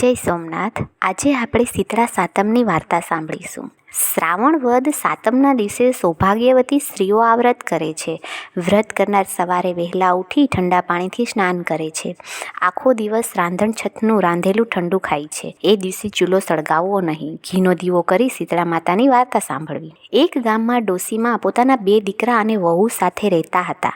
જય સોમનાથ. આજે આપણે શીતળા સાતમની વાર્તા સાંભળીશું. શ્રાવણ વદ સાતમના દિવસે સૌભાગ્યવતી સ્ત્રીઓ આ વ્રત કરે છે. વ્રત કરનાર સવારે વહેલા ઉઠી ઠંડા પાણીથી સ્નાન કરે છે. આખો દિવસ રાંધણ છતનું રાંધેલું ઠંડુ ખાય છે. એ દિવસે ચૂલો સળગાવવો નહીં. ઘીનો દીવો કરી શીતળા માતાની વાર્તા સાંભળવી. એક ગામમાં ડોસીમાં પોતાના બે દીકરા અને વહુ સાથે રહેતા હતા.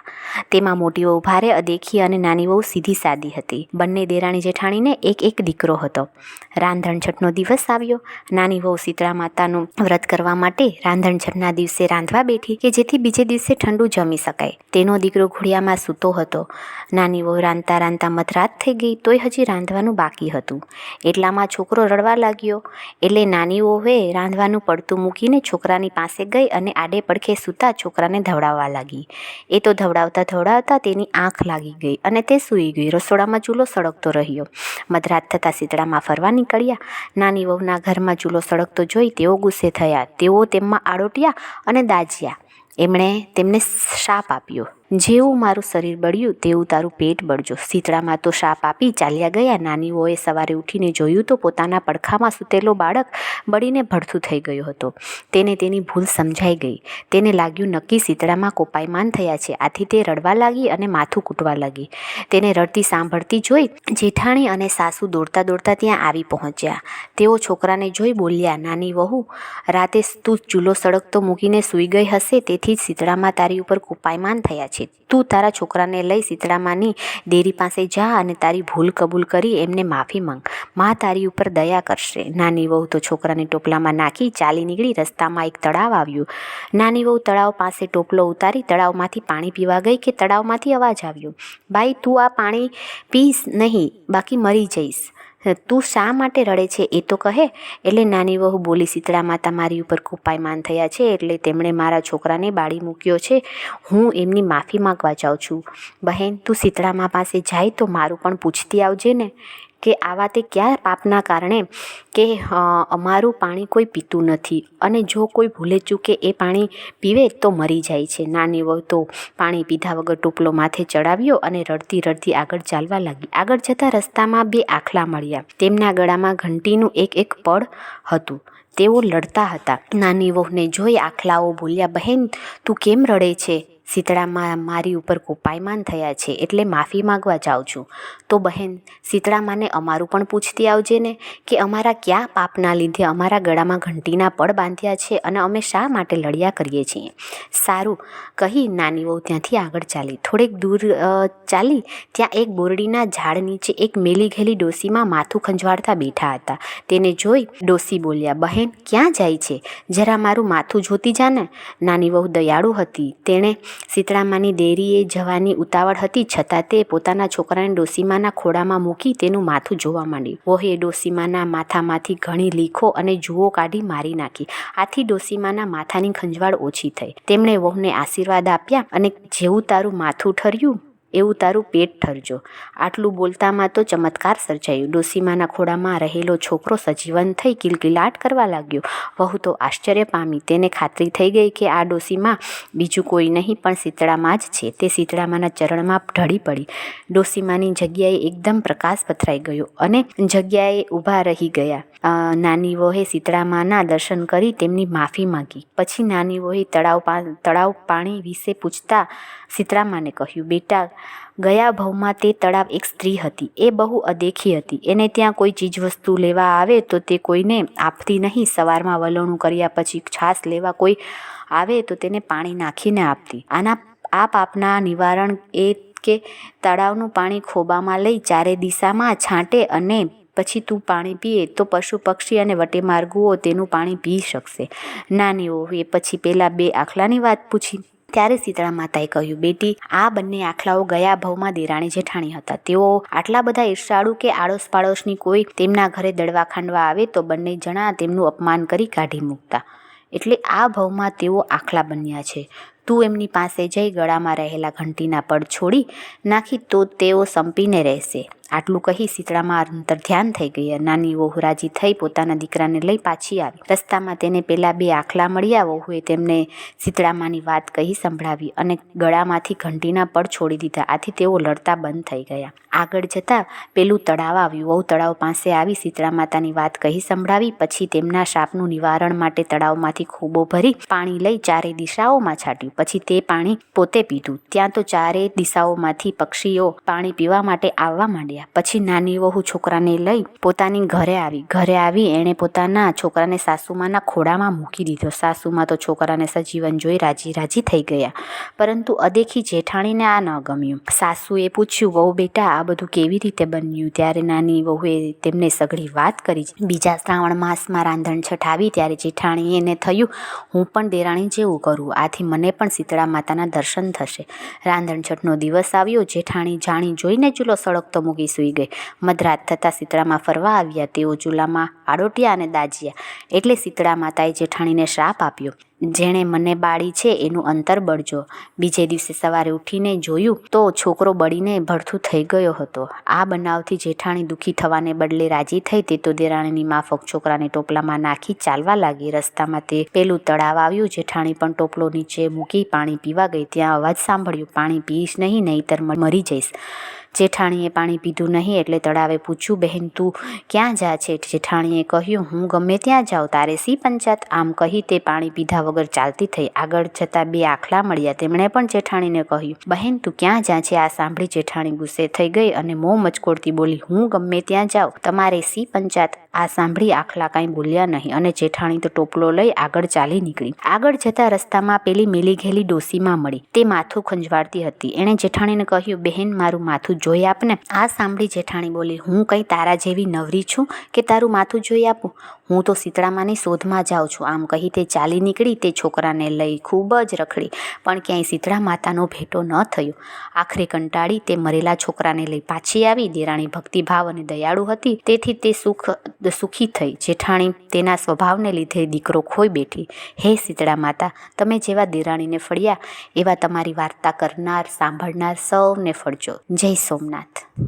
તેમાં મોટી વહુ ભારે, અદેખી અને નાની વહુ સીધી સાદી હતી. બંને દેરાણી જેઠાણીને એક એક દીકરો હતો. રાંધણ છઠનો દિવસ આવ્યો. નાની વહુ શીતળા માતાનું વ્રત કરવા માટે રાંધણછટના દિવસે રાંધવા બેઠી કે જેથી બીજે દિવસે ઠંડુ જમી શકાય. તેનો દીકરો ઘોડિયામાં સૂતો હતો. નાની વહુ રાંધતા રાંધતા મધરાત થઈ ગઈ તોય હજી રાંધવાનું બાકી હતું. એટલામાં છોકરો રડવા લાગ્યો. એટલે નાની વહુએ રાંધવાનું પડતું મૂકીને છોકરાની પાસે ગઈ અને આડે પડખે સૂતા છોકરાને ધવડાવવા લાગી. એ તો ધવડાવતા ધવડાવતા તેની આંખ લાગી ગઈ અને તે સૂઈ ગઈ. રસોડામાં ચૂલો સળગતો રહ્યો. મધરાત થતાં શીતળામાં ફરવા નીકળ્યા. નાની વહુના ઘરમાં ચૂલો સળગતો જોઈ તેઓ ગુસ્સે થયા. તેઓ તેમમાં આડોટ્યા અને દાજ્યા એમણે તેમને શાપ આપ્યો. જેવું મારું શરીર બળ્યું તેવું તારું પેટ બળજો. શીતળામાં તો શાપ આપી ચાલ્યા ગયા. નાની વહુએ સવારે ઉઠીને જોયું તો પોતાના પડખામાં સૂતેલો બાળક બળીને ભડથું થઈ ગયો હતો. તેને તેની ભૂલ સમજાઈ ગઈ. તેને લાગ્યું નક્કી શીતળામાં કોપાયમાન થયા છે. આથી તે રડવા લાગી અને માથું કૂટવા લાગી. તેને રડતી સાંભળતી જોઈ જેઠાણી અને સાસુ દોડતા દોડતા ત્યાં આવી પહોંચ્યા. તેઓ છોકરાને જોઈ બોલ્યા, નાની વહુ, રાતે તું ચૂલો સડકતો મૂકીને સૂઈ ગઈ હશે, તેથી જ શીતળામાં તારી ઉપર કોપાયમાન થયા છે. તું તારા છોકરાને લઈ સીતળામાની દેરી પાસે જા અને તારી ભૂલ કબૂલ કરી એમને માફી માંગ. માં તારી ઉપર દયા કરશે. નાની વહુ તો છોકરાને ટોપલામાં નાખી ચાલી નીકળી રસ્તામાં એક તળાવ આવ્યું. નાની વહુ તળાવ પાસે ટોપલો ઉતારી તળાવમાંથી પાણી પીવા ગઈ કે તળાવમાંથી અવાજ આવ્યો. ભાઈ, તું આ પાણી પીશ નહીં, બાકી મરી જઈશ. તું શા માટે રડે છે? એ તો કહે. એટલે નાની વહુ બોલી શીતળા માતા મારી ઉપર કોપાયમાન થયા છે, એટલે તેમણે મારા છોકરાને બાળી મૂક્યો છે. હું એમની માફી માગવા જાઉં છું. બહેન, તું શીતળામાં પાસે જાય તો મારું પણ પૂછતી આવજે ને. કે આવા તે ક્યાં પાપના કારણે કે અમારું પાણી કોઈ પીતું નથી અને જો કોઈ ભૂલે ચૂકે એ પાણી પીવે તો મરી જાય છે. નાની વહુ તો પાણી પીધા વગર ટોપલો માથે ચડાવ્યો અને રડતી રડતી આગળ ચાલવા લાગી. આગળ જતા રસ્તામાં બે આખલા મળ્યા. તેમના ગળામાં ઘંટીનું એક એક પડ હતું. તેઓ લડતા હતા. નાની વહુને જોઈ આખલાઓ બોલ્યા, બહેન, તું કેમ રડે છે? શીતળામાં મારી ઉપર કોપાયમાન થયા છે એટલે માફી માગવા જાઉં છું. તો બહેન શીતળામાને અમારું પણ પૂછતી આવજે ને કે અમારા કયા પાપના લીધે અમારા ગળામાં ઘંટીના પડ બાંધ્યા છે અને અમે શા માટે લડ્યા કરીએ છીએ? સારું, કહી નાની વહુ ત્યાંથી આગળ ચાલી. થોડેક દૂર ચાલી ત્યાં એક બોરડીના ઝાડ નીચે એક મેલી ઘેલી ડોસીમાં માથું ખંજવાળતા બેઠા હતા. તેને જોઈ ડોસી બોલ્યા, બહેન, ક્યાં જાય છે? જરા મારું માથું જોતી જાને નાની વહુ દયાળુ હતી. તેણે શીતળામાની દેરીએ જવાની ઉતાવળ હતી, છતાં તે પોતાના છોકરાને ડોસીમાના ખોળામાં મૂકી તેનું માથું જોવા માંડ્યું. વોહે ડોસીમાના માથામાંથી ઘણી લીખો અને જુઓ કાઢી મારી નાખી. આથી ડોસીમાના માથાની ખંજવાળ ઓછી થઈ. તેમણે વહુને આશીર્વાદ આપ્યા અને જેવું તારું માથું ઠર્યું એવું તારું પેટ ઠરજો. આટલું બોલતામાં તો ચમત્કાર સર્જાયું. ડોસીમાના ખોડામાં રહેલો છોકરો સજીવન થઈ કિલકિલાટ કરવા લાગ્યો. વહુ તો આશ્ચર્ય પામી. તેને ખાતરી થઈ ગઈ કે આ ડોસીમાં બીજું કોઈ નહીં, પણ શીતળામાં જ છે. તે શીતળામાના ચરણમાં ઢળી પડી. ડોસીમાની જગ્યાએ એકદમ પ્રકાશ પથરાઈ ગયો અને જગ્યાએ ઊભા રહી ગયા. નાની વહે શીતળામાના દર્શન કરી તેમની માફી માંગી. પછી નાની વોહે તળાવ તળાવ પાણી વિશે પૂછતા શીતળામાને કહ્યું, બેટા ગયા ભવમાં તે તળાવ એક સ્ત્રી હતી. એ બહુ અદેખી હતી. એને ત્યાં કોઈ ચીજવસ્તુ લેવા આવે તો તે કોઈને આપતી નહીં. સવારમાં વલોણું કર્યા પછી છાશ લેવા કોઈ આવે તો તેને પાણી નાખીને આપતી. આના, આ પાપના નિવારણ એ કે તળાવનું પાણી ખોબામાં લઈ ચારે દિશામાં છાંટે અને પછી તું પાણી પીએ તો પશુ, પક્ષી અને વટે માર્ગુઓ તેનું પાણી પી શકશે. નાની એ પછી પેલા બે આખલાની વાત પૂછી. ત્યારે શીતળા માતાએ કહ્યું, બેટી, આ બંને આખલાઓ ગયા ભવમાં દેરાણી જેઠાણી હતા. તેઓ આટલા બધા ઈર્ષાળુ કે આડોશ પાડોશની કોઈ તેમના ઘરે દડવા ખાંડવા આવે તો બંને જણા તેમનું અપમાન કરી કાઢી મૂકતા. એટલે આ ભવમાં તેઓ આખલા બન્યા છે. તું એમની પાસે જઈ ગળામાં રહેલા ઘંટીના પડ છોડી નાખી તો તેઓ સંપીને રહેશે. આટલું કહી શીતળામાં અંતર ધ્યાન થઈ ગઈ નાની વહુ રાજી થઈ પોતાના દીકરાને લઈ પાછી આવી. રસ્તામાં તેને પેલા બે આખલા મળ્યા, વહુએ તેમને શીતળામાની વાત કહી સંભળાવી અને ગળામાંથી ઘંટીના પડ છોડી દીધા. આથી તેઓ લડતા બંધ થઈ ગયા. આગળ જતાં પેલું તળાવ આવ્યું. વહુ તળાવ પાસે આવી શીતળા માતાની વાત કહી સંભળાવી, પછી તેમના શાપનું નિવારણ માટે તળાવમાંથી ખૂબો ભરી પાણી લઈ ચારે દિશાઓમાં છાંટ્યું. પછી તે પાણી પોતે પીધું. ત્યાં તો ચારે દિશાઓમાંથી પક્ષીઓ પાણી પીવા માટે આવવા માંડ્યા. પછી નાની વહુ છોકરાને લઈ પોતાની ઘરે આવી. ઘરે આવી એણે પોતાના છોકરાને સાસુમાના ખોડામાં મૂકી દીધો. સાસુમાં તો છોકરાને સજીવન જોઈ રાજી રાજી થઈ ગયા. પરંતુ અદેખી જેઠાણીને આ ન ગમ્યું. સાસુએ પૂછ્યું, વહુ બેટા, આ બધું કેવી રીતે બન્યું? ત્યારે નાની વહુએ તેમને સઘળી વાત કરી. બીજા શ્રાવણ માસમાં રાંધણછઠ આવી ત્યારે જેઠાણીએ એને થયું, હું પણ દેરાણી જેવું કરું. આથી મને પણ શીતળા માતાના દર્શન થશે. રાંધણ છઠનો દિવસ આવ્યો. જેઠાણી જાણી જોઈને ચૂલો સળગતો મૂકી સૂઈ ગઈ. મધરાત થતાં શીતળામાં ફરવા આવ્યા. તેઓ ચૂલામાં આડોટિયા અને દાજ્યા એટલે શીતળા માતાએ જેઠાણીને શ્રાપ આપ્યો. જેણે મને બાળી છે એનું અંતર બળજો. બીજે દિવસે સવારે ઉઠીને જોયું તો છોકરો બળીને ભડથું થઈ ગયો હતો. આ બનાવથી જેઠાણી દુઃખી થવાને બદલે રાજી થઈ તે તો દેરાણીની માફક છોકરાને ટોપલામાં નાખી ચાલવા લાગી. રસ્તામાં તે પેલું તળાવ આવ્યું. જેઠાણી પણ ટોપલો નીચે મૂકી પાણી પીવા ગઈ. ત્યાં અવાજ સાંભળ્યું, પાણી પીશ નહીં, નહીતર મરી જઈશ. જેઠાણીએ પાણી પીધું નહીં એટલે તળાવે પૂછ્યું, બહેન, તું ક્યાં જા છે? જેઠાણીએ કહ્યું, હું ગમે ત્યાં જાઉં, તારે સી પંચાત આમ કહી તે પાણી પીધા વગર ચાલતી થઈ. આગળ જતાં બે આખલા મળ્યા. તેમણે પણ જેઠાણીને કહ્યું, બહેન, તું ક્યાં જા છે? આ સાંભળી જેઠાણી ગુસ્સે થઈ ગઈ અને મોં મચકોડતી બોલી, હું ગમે ત્યાં જાઉં, તમારે સી પંચાત આ સાંભળી આખલા કાંઈ બોલ્યા નહીં અને જેઠાણી તો ટોપલો લઈ આગળ ચાલી નીકળી. આગળ જતા રસ્તામાં પેલી મેલી ઘેલી ડોસીમાં મળી. તે માથું ખંજવાળતી હતી. એણે જેઠાણીને કહ્યું, બહેન, મારું માથું જોઈ આપને. આ સાંભળી જેઠાણી બોલી, હું કંઈ તારા જેવી નવરી છું કે તારું માથું જોઈ આપું? હું તો શીતળામાની શોધમાં જાઉં છું. આમ કહી તે ચાલી નીકળી તે છોકરાને લઈ. ખૂબ જ રખડી. પણ ક્યાંય શીતળા માતાનો ભેટો ન થયો. આખરે કંટાળી તે મરેલા છોકરાને લઈ પાછી આવી. દેરાણી ભક્તિભાવ અને દયાળુ હતી. તેથી તે સુખ, સુખી થઈ. જેઠાણી તેના સ્વભાવને લીધે દીકરો ખોઈ બેઠી. હે શીતળા માતા તમે જેવા દેરાણીને ફળ્યા, એવા તમારી વાર્તા કરનાર, સાંભળનાર સૌને ફળજો. જય સોમનાથ.